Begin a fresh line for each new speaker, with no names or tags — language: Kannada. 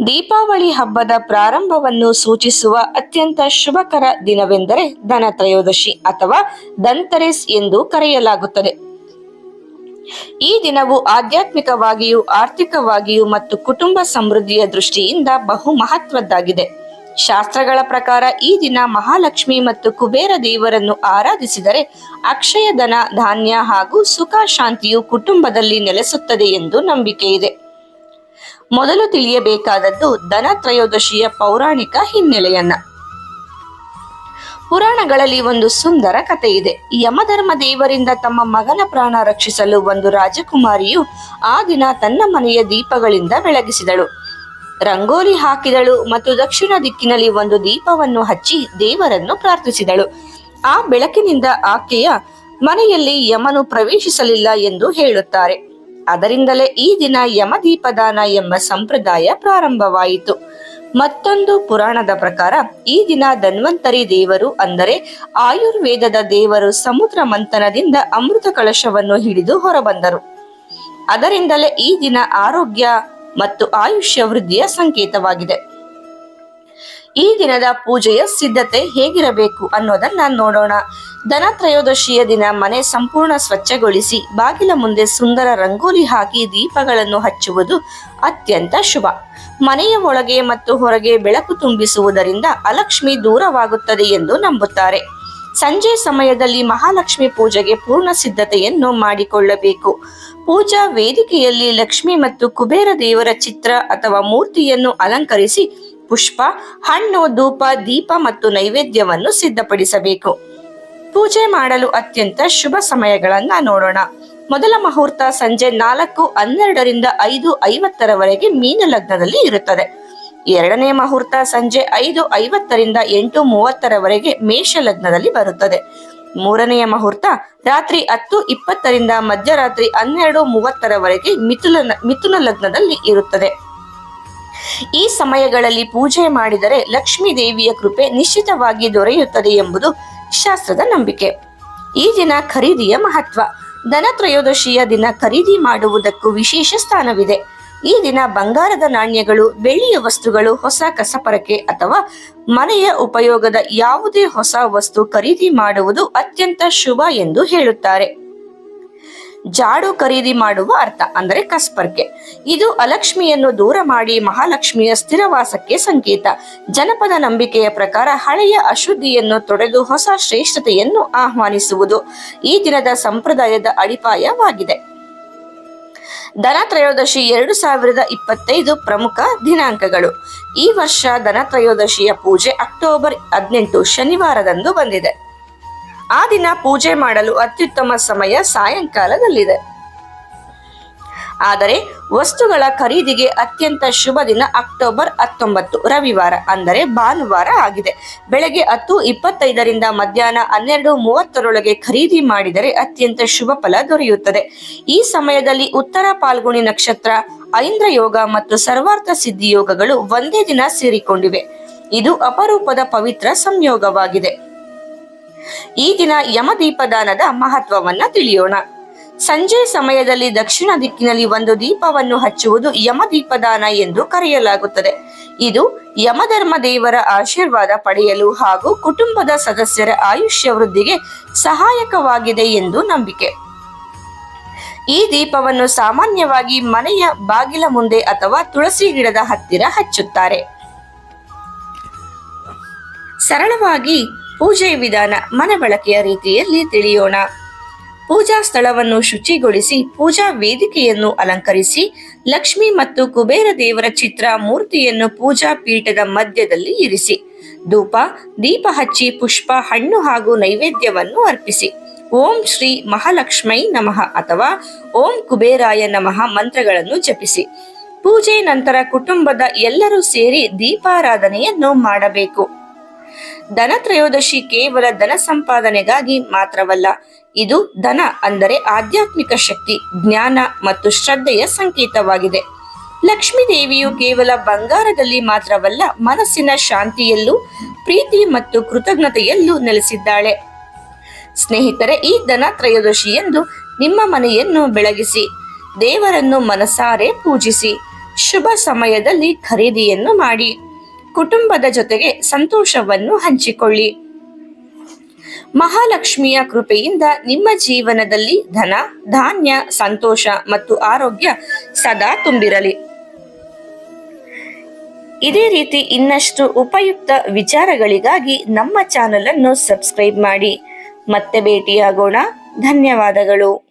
ದೀಪಾವಳಿ ಹಬ್ಬದ ಪ್ರಾರಂಭವನ್ನು ಸೂಚಿಸುವ ಅತ್ಯಂತ ಶುಭಕರ ದಿನವೆಂದರೆ ಧನತ್ರಯೋದಶಿ ಅಥವಾ ಧನ್ತರೇಸ್ ಎಂದು ಕರೆಯಲಾಗುತ್ತದೆ. ಈ ದಿನವು ಆಧ್ಯಾತ್ಮಿಕವಾಗಿಯೂ ಆರ್ಥಿಕವಾಗಿಯೂ ಮತ್ತು ಕುಟುಂಬ ಸಮೃದ್ಧಿಯ ದೃಷ್ಟಿಯಿಂದ ಬಹು ಮಹತ್ವದ್ದಾಗಿದೆ. ಶಾಸ್ತ್ರಗಳ ಪ್ರಕಾರ ಈ ದಿನ ಮಹಾಲಕ್ಷ್ಮಿ ಮತ್ತು ಕುಬೇರ ದೇವರನ್ನು ಆರಾಧಿಸಿದರೆ ಅಕ್ಷಯ ಧನ, ಧಾನ್ಯ ಹಾಗೂ ಸುಖ ಶಾಂತಿಯು ಕುಟುಂಬದಲ್ಲಿ ನೆಲೆಸುತ್ತದೆ ಎಂದು ನಂಬಿಕೆ ಇದೆ ಮೊದಲು ತಿಳಿಯಬೇಕಾದದ್ದು ಧನ ತ್ರಯೋದಶಿಯ ಪೌರಾಣಿಕ ಹಿನ್ನೆಲೆಯನ್ನ. ಪುರಾಣಗಳಲ್ಲಿ ಒಂದು ಸುಂದರ ಕಥೆ ಇದೆ. ಯಮಧರ್ಮ ದೇವರಿಂದ ತಮ್ಮ ಮಗನ ಪ್ರಾಣ ರಕ್ಷಿಸಲು ಒಂದು ರಾಜಕುಮಾರಿಯು ಆ ದಿನ ತನ್ನ ಮನೆಯ ದೀಪಗಳಿಂದ ಬೆಳಗಿಸಿದಳು. ರಂಗೋಲಿ ಹಾಕಿದಳು ಮತ್ತು ದಕ್ಷಿಣ ದಿಕ್ಕಿನಲ್ಲಿ ಒಂದು ದೀಪವನ್ನು ಹಚ್ಚಿ ದೇವರನ್ನು ಪ್ರಾರ್ಥಿಸಿದಳು. ಆ ಬೆಳಕಿನಿಂದ ಆಕೆಯ ಮನೆಯಲ್ಲಿ ಯಮನು ಪ್ರವೇಶಿಸಲಿಲ್ಲ ಎಂದು ಹೇಳುತ್ತಾರೆ. ಅದರಿಂದಲೇ ಈ ದಿನ ಯಮದೀಪದಾನ ಎಂಬ ಸಂಪ್ರದಾಯ ಪ್ರಾರಂಭವಾಯಿತು. ಮತ್ತೊಂದು ಪುರಾಣದ ಪ್ರಕಾರ ಈ ದಿನ ಧನ್ವಂತರಿ ದೇವರು ಅಂದರೆ ಆಯುರ್ವೇದದ ದೇವರು ಸಮುದ್ರ ಮಂಥನದಿಂದ ಅಮೃತ ಕಳಶವನ್ನು ಹಿಡಿದು ಹೊರಬಂದರು. ಅದರಿಂದಲೇ ಈ ದಿನ ಆರೋಗ್ಯ ಮತ್ತು ಆಯುಷ್ಯ ವೃದ್ಧಿಯ ಸಂಕೇತವಾಗಿದೆ. ಈ ದಿನದ ಪೂಜೆಯ ಸಿದ್ಧತೆ ಹೇಗಿರಬೇಕು ಅನ್ನೋದನ್ನ ನೋಡೋಣ. ಧನತ್ರಯೋದಶಿಯ ದಿನ ಮನೆ ಸಂಪೂರ್ಣ ಸ್ವಚ್ಛಗೊಳಿಸಿ ಬಾಗಿಲ ಮುಂದೆ ಸುಂದರ ರಂಗೋಲಿ ಹಾಕಿ ದೀಪಗಳನ್ನು ಹಚ್ಚುವುದು ಅತ್ಯಂತ ಶುಭ. ಮನೆಯ ಒಳಗೆ ಮತ್ತು ಹೊರಗೆ ಬೆಳಕು ತುಂಬಿಸುವುದರಿಂದ ಅಲಕ್ಷ್ಮಿ ದೂರವಾಗುತ್ತದೆ ಎಂದು ನಂಬುತ್ತಾರೆ. ಸಂಜೆ ಸಮಯದಲ್ಲಿ ಮಹಾಲಕ್ಷ್ಮಿ ಪೂಜೆಗೆ ಪೂರ್ಣ ಸಿದ್ಧತೆಯನ್ನು ಮಾಡಿಕೊಳ್ಳಬೇಕು. ಪೂಜಾ ವೇದಿಕೆಯಲ್ಲಿ ಲಕ್ಷ್ಮಿ ಮತ್ತು ಕುಬೇರ ದೇವರ ಚಿತ್ರ ಅಥವಾ ಮೂರ್ತಿಯನ್ನು ಅಲಂಕರಿಸಿ ಪುಷ್ಪ, ಹಣ್ಣು, ಧೂಪ, ದೀಪ ಮತ್ತು ನೈವೇದ್ಯವನ್ನು ಸಿದ್ಧಪಡಿಸಬೇಕು. ಪೂಜೆ ಮಾಡಲು ಅತ್ಯಂತ ಶುಭ ಸಮಯಗಳನ್ನ ನೋಡೋಣ. ಮೊದಲ ಮುಹೂರ್ತ ಸಂಜೆ ನಾಲ್ಕು ಹನ್ನೆರಡರಿಂದ ಐದು ಐವತ್ತರವರೆಗೆ ಮೀನ ಲಗ್ನದಲ್ಲಿ ಇರುತ್ತದೆ. ಎರಡನೇ ಮುಹೂರ್ತ ಸಂಜೆ ಐದು ಐವತ್ತರಿಂದ ಎಂಟು ಮೂವತ್ತರವರೆಗೆ ಮೇಷ ಲಗ್ನದಲ್ಲಿ ಬರುತ್ತದೆ. ಮೂರನೆಯ ಮುಹೂರ್ತ ರಾತ್ರಿ ಹತ್ತು ಇಪ್ಪತ್ತರಿಂದ ಮಧ್ಯರಾತ್ರಿ ಹನ್ನೆರಡು ಮೂವತ್ತರವರೆಗೆ ಮಿಥುನ ಮಿಥುನ ಲಗ್ನದಲ್ಲಿ ಇರುತ್ತದೆ. ಈ ಸಮಯಗಳಲ್ಲಿ ಪೂಜೆ ಮಾಡಿದರೆ ಲಕ್ಷ್ಮೀ ದೇವಿಯ ಕೃಪೆ ನಿಶ್ಚಿತವಾಗಿ ದೊರೆಯುತ್ತದೆ ಎಂಬುದು ಶಾಸ್ತ್ರದ ನಂಬಿಕೆ. ಈ ದಿನ ಖರೀದಿಯ ಮಹತ್ವ. ಧನತ್ರಯೋದಶಿಯ ದಿನ ಖರೀದಿ ಮಾಡುವುದಕ್ಕೂ ವಿಶೇಷ ಸ್ಥಾನವಿದೆ. ಈ ದಿನ ಬಂಗಾರದ ನಾಣ್ಯಗಳು, ಬೆಳ್ಳಿಯ ವಸ್ತುಗಳು, ಹೊಸ ಕಸಪರಕೆ ಅಥವಾ ಮನೆಯ ಉಪಯೋಗದ ಯಾವುದೇ ಹೊಸ ವಸ್ತು ಖರೀದಿ ಮಾಡುವುದು ಅತ್ಯಂತ ಶುಭ ಎಂದು ಹೇಳುತ್ತಾರೆ. ಜಾಡು ಖರೀದಿ ಮಾಡುವ ಅರ್ಥ, ಅಂದರೆ ಕಸ್ಪರ್ಕೆ ಇದು ಅಲಕ್ಷ್ಮಿಯನ್ನು ದೂರ ಮಾಡಿ ಮಹಾಲಕ್ಷ್ಮಿಯ ಸ್ಥಿರವಾಸಕ್ಕೆ ಸಂಕೇತ. ಜನಪದ ನಂಬಿಕೆಯ ಪ್ರಕಾರ ಹಳೆಯ ಅಶುದ್ಧಿಯನ್ನು ತೊಡೆದು ಹೊಸ ಶ್ರೇಷ್ಠತೆಯನ್ನು ಆಹ್ವಾನಿಸುವುದು ಈ ದಿನದ ಸಂಪ್ರದಾಯದ ಅಡಿಪಾಯವಾಗಿದೆ. ಧನತ್ರಯೋದಶಿ ಎರಡು ಸಾವಿರದ ಇಪ್ಪತ್ತೈದು ಪ್ರಮುಖ ದಿನಾಂಕಗಳು. ಈ ವರ್ಷ ಧನತ್ರಯೋದಶಿಯ ಪೂಜೆ ಅಕ್ಟೋಬರ್ ಹದಿನೆಂಟು ಶನಿವಾರದಂದು ಬಂದಿದೆ. ಆ ದಿನ ಪೂಜೆ ಮಾಡಲು ಅತ್ಯುತ್ತಮ ಸಮಯ ಸಾಯಂಕಾಲದಲ್ಲಿದೆ. ಆದರೆ ವಸ್ತುಗಳ ಖರೀದಿಗೆ ಅತ್ಯಂತ ಶುಭ ದಿನ ಅಕ್ಟೋಬರ್ ಹತ್ತೊಂಬತ್ತು, ರವಿವಾರ ಅಂದರೆ ಭಾನುವಾರ ಆಗಿದೆ. ಬೆಳಗ್ಗೆ ಹತ್ತು ಇಪ್ಪತ್ತೈದರಿಂದ ಮಧ್ಯಾಹ್ನ ಹನ್ನೆರಡು ಮೂವತ್ತರೊಳಗೆ ಖರೀದಿ ಮಾಡಿದರೆ ಅತ್ಯಂತ ಶುಭ ಫಲ ದೊರೆಯುತ್ತದೆ. ಈ ಸಮಯದಲ್ಲಿ ಉತ್ತರ ಪಾಲ್ಗುಣಿ ನಕ್ಷತ್ರ, ಐಂದ್ರ ಯೋಗ ಮತ್ತು ಸರ್ವಾರ್ಥ ಸಿದ್ಧಿ ಯೋಗಗಳು ಒಂದೇ ದಿನ ಸೇರಿಕೊಂಡಿವೆ. ಇದು ಅಪರೂಪದ ಪವಿತ್ರ ಸಂಯೋಗವಾಗಿದೆ. ಈ ದಿನ ಯಮದೀಪದಾನದ ಮಹತ್ವವನ್ನ ತಿಳಿಯೋಣ. ಸಂಜೆ ಸಮಯದಲ್ಲಿ ದಕ್ಷಿಣ ದಿಕ್ಕಿನಲ್ಲಿ ಒಂದು ದೀಪವನ್ನು ಹಚ್ಚುವುದು ಯಮದೀಪದಾನ ಎಂದು ಕರೆಯಲಾಗುತ್ತದೆ. ಇದು ಯಮಧರ್ಮ ದೇವರ ಆಶೀರ್ವಾದ ಪಡೆಯಲು ಹಾಗೂ ಕುಟುಂಬದ ಸದಸ್ಯರ ಆಯುಷ್ಯ ವೃದ್ಧಿಗೆ ಸಹಾಯಕವಾಗಿದೆ ಎಂದು ನಂಬಿಕೆ. ಈ ದೀಪವನ್ನು ಸಾಮಾನ್ಯವಾಗಿ ಮನೆಯ ಬಾಗಿಲ ಮುಂದೆ ಅಥವಾ ತುಳಸಿ ಗಿಡದ ಹತ್ತಿರ ಹಚ್ಚುತ್ತಾರೆ. ಸರಳವಾಗಿ ಪೂಜೆ ವಿಧಾನ ಮನೆ ಬಳಕೆಯ ರೀತಿಯಲ್ಲಿ ತಿಳಿಯೋಣ. ಪೂಜಾ ಸ್ಥಳವನ್ನು ಶುಚಿಗೊಳಿಸಿ ಪೂಜಾ ವೇದಿಕೆಯನ್ನು ಅಲಂಕರಿಸಿ ಲಕ್ಷ್ಮಿ ಮತ್ತು ಕುಬೇರ ದೇವರ ಚಿತ್ರ ಮೂರ್ತಿಯನ್ನು ಪೂಜಾ ಪೀಠದ ಮಧ್ಯದಲ್ಲಿ ಇರಿಸಿ. ಧೂಪ, ದೀಪ ಹಚ್ಚಿ ಪುಷ್ಪ, ಹಣ್ಣು ಹಾಗೂ ನೈವೇದ್ಯವನ್ನು ಅರ್ಪಿಸಿ. ಓಂ ಶ್ರೀ ಮಹಾಲಕ್ಷ್ಮೈ ನಮಃ ಅಥವಾ ಓಂ ಕುಬೇರಾಯ ನಮಃ ಮಂತ್ರಗಳನ್ನು ಜಪಿಸಿ. ಪೂಜೆ ನಂತರ ಕುಟುಂಬದ ಎಲ್ಲರೂ ಸೇರಿ ದೀಪಾರಾಧನೆಯನ್ನು ಮಾಡಬೇಕು. ಧನತ್ರಯೋದಶಿ ಕೇವಲ ಧನ ಸಂಪಾದನೆಗಾಗಿ ಮಾತ್ರವಲ್ಲ, ಇದು ಧನ ಅಂದರೆ ಆಧ್ಯಾತ್ಮಿಕ ಶಕ್ತಿ, ಜ್ಞಾನ ಮತ್ತು ಶ್ರದ್ಧೆಯ ಸಂಕೇತವಾಗಿದೆ. ಲಕ್ಷ್ಮೀ ದೇವಿಯು ಕೇವಲ ಬಂಗಾರದಲ್ಲಿ ಮಾತ್ರವಲ್ಲ, ಮನಸ್ಸಿನ ಶಾಂತಿಯಲ್ಲೂ, ಪ್ರೀತಿ ಮತ್ತು ಕೃತಜ್ಞತೆಯಲ್ಲೂ ನೆಲೆಸಿದ್ದಾಳೆ. ಸ್ನೇಹಿತರೆ, ಈ ಧನ ತ್ರಯೋದಶಿಯೆಂದು ನಿಮ್ಮ ಮನೆಯನ್ನು ಬೆಳಗಿಸಿ, ದೇವರನ್ನು ಮನಸಾರೆ ಪೂಜಿಸಿ, ಶುಭ ಸಮಯದಲ್ಲಿ ಖರೀದಿಯನ್ನು ಮಾಡಿ. ಕುಟುಂಬದ ಜೊತೆಗೆ ಸಂತೋಷವನ್ನು ಹಂಚಿಕೊಳ್ಳಿ. ಮಹಾಲಕ್ಷ್ಮಿಯ ಕೃಪೆಯಿಂದ ನಿಮ್ಮ ಜೀವನದಲ್ಲಿ ಧನ, ಧಾನ್ಯ, ಸಂತೋಷ ಮತ್ತು ಆರೋಗ್ಯ ಸದಾ ತುಂಬಿರಲಿ. ಇದೇ ರೀತಿ ಇನ್ನಷ್ಟು ಉಪಯುಕ್ತ ವಿಚಾರಗಳಿಗಾಗಿ ನಮ್ಮ ಚಾನಲ್ ಅನ್ನು ಸಬ್ಸ್ಕ್ರೈಬ್ ಮಾಡಿ. ಮತ್ತೆ ಭೇಟಿಯಾಗೋಣ. ಧನ್ಯವಾದಗಳು.